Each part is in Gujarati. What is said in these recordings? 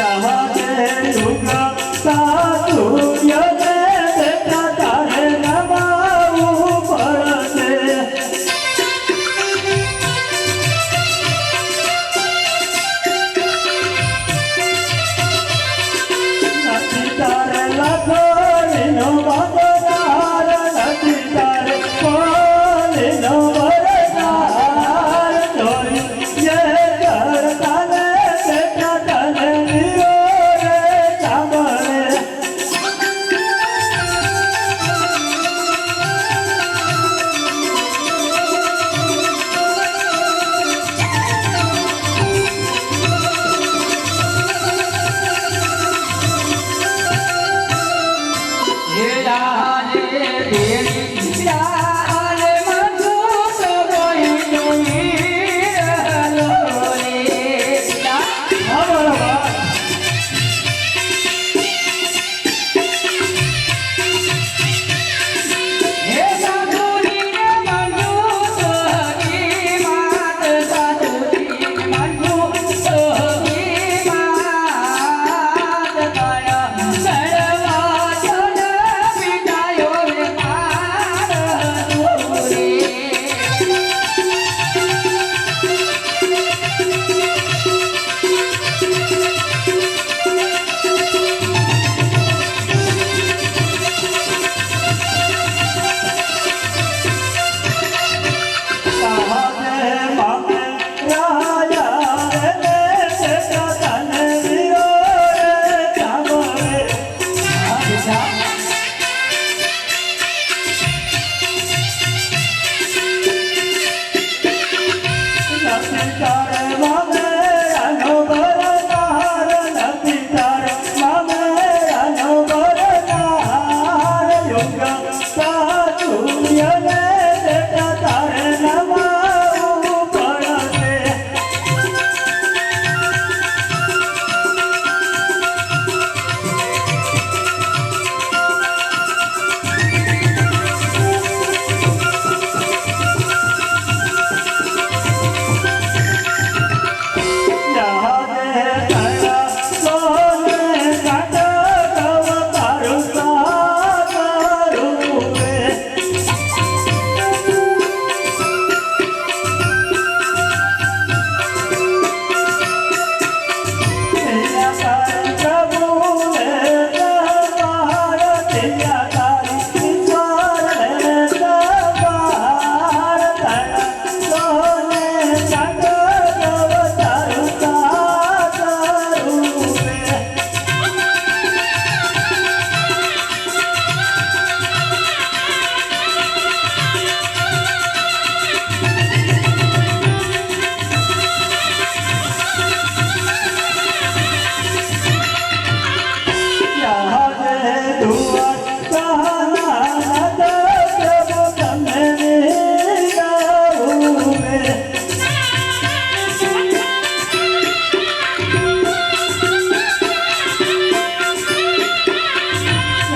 चाहते तुम का तुम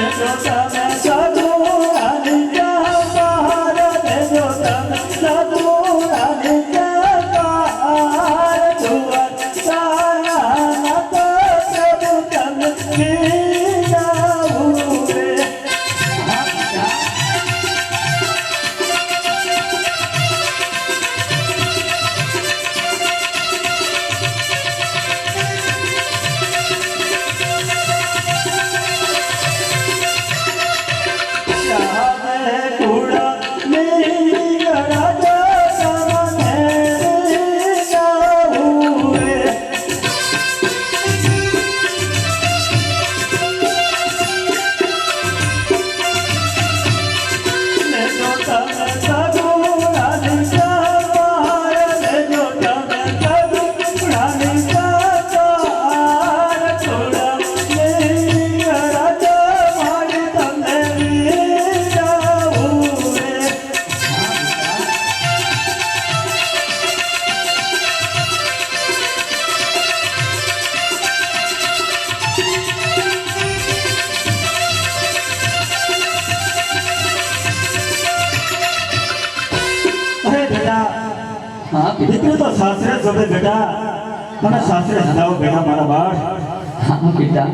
চলো চলো চলো અરે બેટા હા દીકરી તો સાસરે શોધે બેટા મને સાસરે જાઓ બેટા મારા બાળ હા બેટા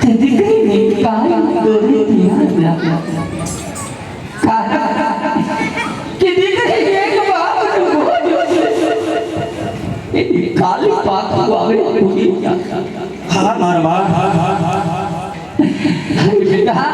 તે દીકરીની કાળી દોરીથી હાથ રાખ્યા. કારણ કે દીકરી એક બાપનું બોજ છે. એની કાળી પાખું આવે ઉડી ગયા. હા મારા બાપ બેટા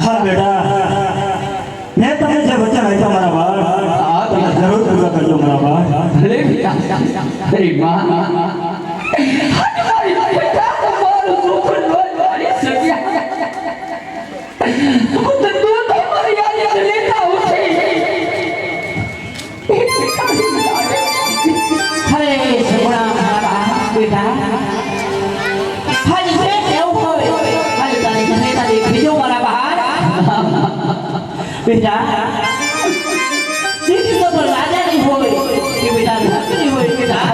હા બેટા મેં તમને જે વચન આપ્યા મારા બાપ તમે જરૂર પૂરા કરજો મારા બાપ ભલે બેટા અરે માં બેટા દીકરી તો પણ રાજાની હોય કે બેટા ધનની હોય બેટા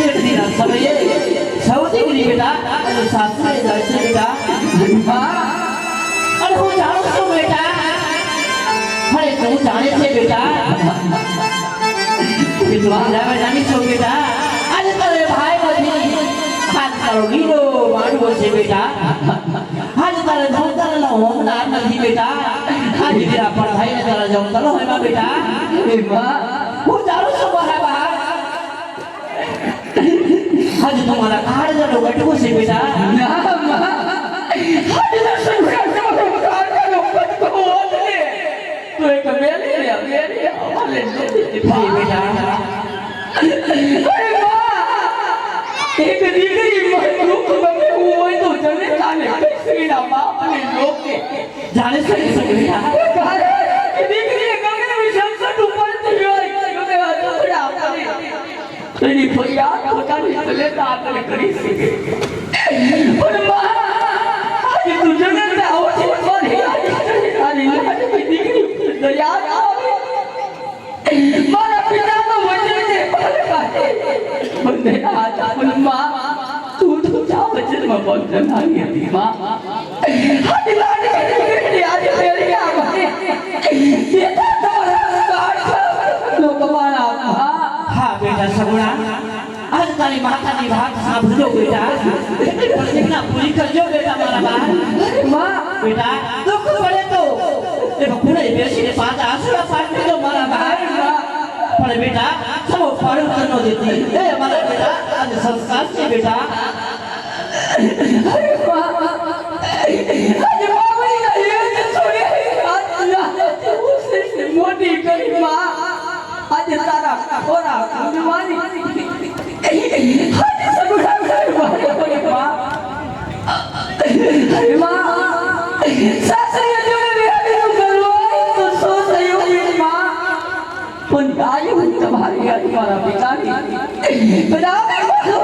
એક દિન સમયે સૌથી ગરી બેટા અને સાસરે જાય છે બેટા અને હું જાણું છું બેટા અરે તું જાણે છે બેટા વિદ્વાન રામે જાણી છો બેટા આજે તારે ભાઈ નથી હાથ તારો લીલો માંડવો છે બેટા આજે તારે જમતાના હોમદાર નથી બેટા આજે તેરા પણ ભાઈને તારા જમતાનો હોય બેટા એ માં હું જાણું છું મારા બહાર આજે તમારા કાળજાનો ગટકો છે બેટા ના માં હારી ના સગડા તમારો કાળજાનો પટકો ઓટલે તો એક મેલી લે મેલી અમારે નથી ભાઈ બેટા અરે માં એક દીકરી મન દુઃખ ગમે એવું હોય તો જને કાને કઈસરીના બાપને લોકે જાણે છે કે દીકરીએ ગમે એવી સંકટ ઉપરથી ગમે એવા દુખડા એની ફરિયાદ પોતાની સલેતા આપણે કરી શકે પણ માં આજે તું જગતને આવો છે મારી દીકરી દયા આવે નો કમાણા માં હા બેટા સગુણા કરજો બેટા મારા બા માં બેટા દુઃખ તો એ બપોરે બેસીને મારા બા પણ બેટા સૌ ફળ કરનો સંસ્કાર છે બેટા પણ હું તમારી યાદ મારા પિતાની બધા નિશ્ચય મારું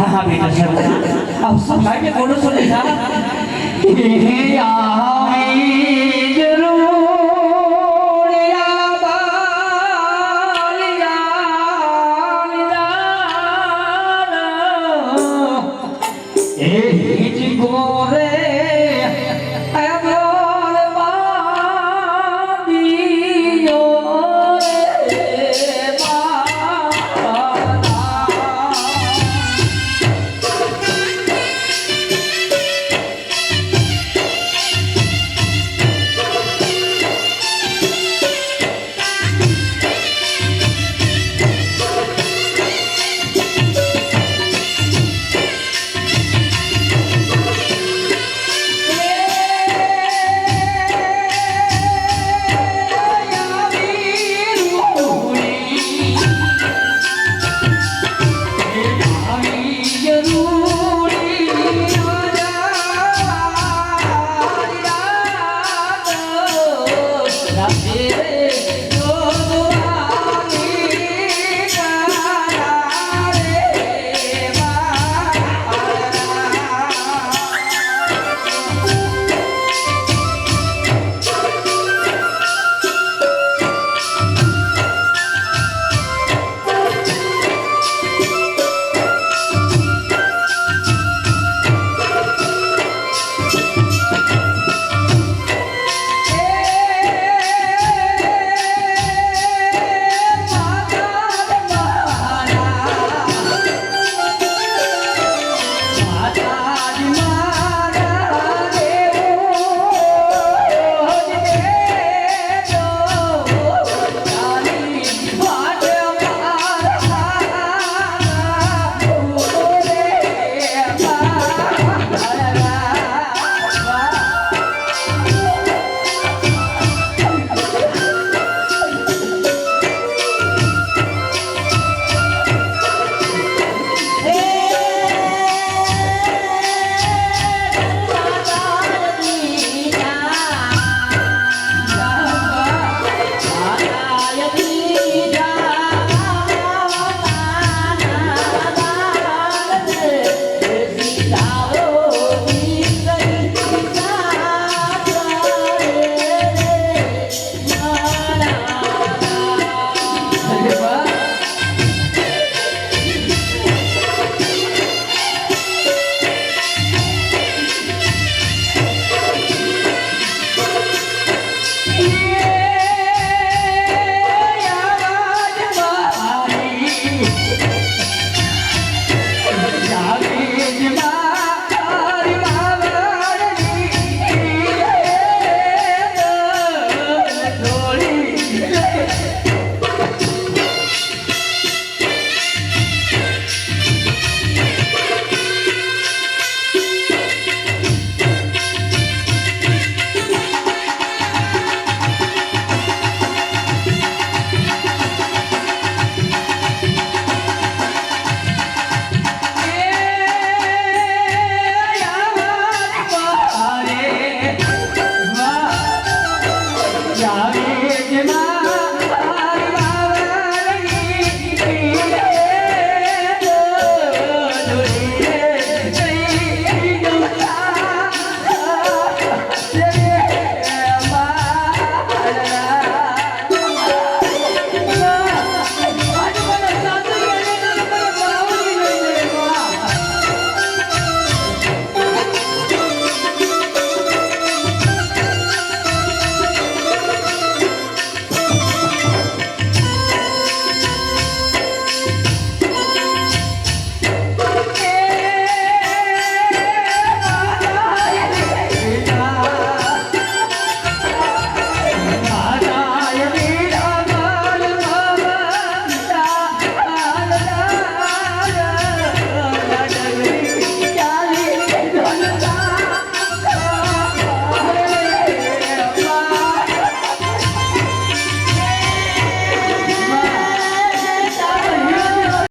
हाँ हाँ बेटा शर्मा अब सब भाई के बोलो सुन लिखा Hey, hey, hey,